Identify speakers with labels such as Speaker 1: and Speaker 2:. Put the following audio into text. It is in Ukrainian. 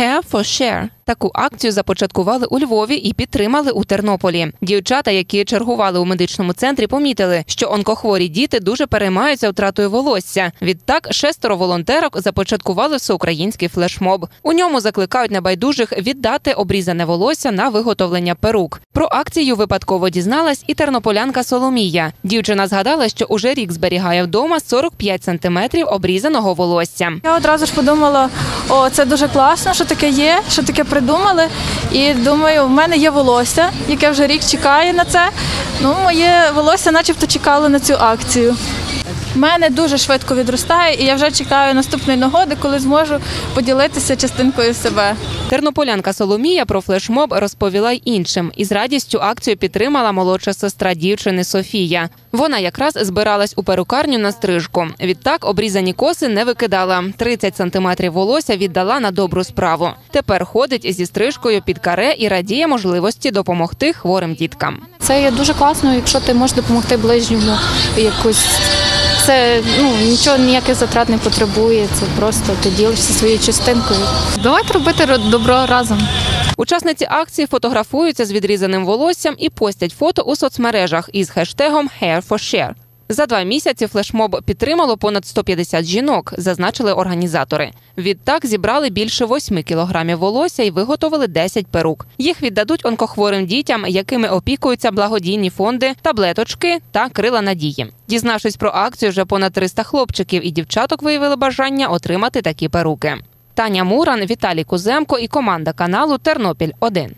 Speaker 1: Hair for Share. Таку акцію започаткували у Львові і підтримали у Тернополі. Дівчата, які чергували у медичному центрі, помітили, що онкохворі діти дуже переймаються втратою волосся. Відтак шестеро волонтерок започаткували всеукраїнський флешмоб. У ньому закликають небайдужих віддати обрізане волосся на виготовлення перук. Про акцію випадково дізналась і тернополянка Соломія. Дівчина згадала, що уже рік зберігає вдома 45 сантиметрів обрізаного волосся.
Speaker 2: Я одразу ж подумала, о, це дуже класно, що таке є, що таке придумали. І думаю, в мене є волосся, яке вже рік чекає на це. Ну, моє волосся начебто чекало на цю акцію. Мене дуже швидко відростає, і я вже чекаю наступної нагоди, коли зможу поділитися частинкою себе.
Speaker 1: Тернополянка Соломія про флешмоб розповіла й іншим і з радістю акцію підтримала молодша сестра дівчини Софія. Вона якраз збиралась у перукарню на стрижку. Відтак обрізані коси не викидала. 30 сантиметрів волосся віддала на добру справу. Тепер ходить зі стрижкою під каре і радіє можливості допомогти хворим діткам.
Speaker 3: Це є дуже класно, якщо ти можеш допомогти ближньому якось. Це ну нічого ніяких затрат не потребує. Це просто ти ділишся своєю частинкою. Давайте робити ро- добро разом.
Speaker 1: Учасниці акції фотографуються з відрізаним волоссям і постять фото у соцмережах із хештегом Hair for Share. За два місяці флешмоб підтримало понад 150 жінок, зазначили організатори. Відтак зібрали більше 8 кілограмів волосся і виготовили 10 перук. Їх віддадуть онкохворим дітям, якими опікуються благодійні фонди, таблеточки та крила надії. Дізнавшись про акцію, вже понад 300 хлопчиків і дівчаток виявили бажання отримати такі перуки. Таня Муран, Віталій Куземко і команда каналу Тернопіль 1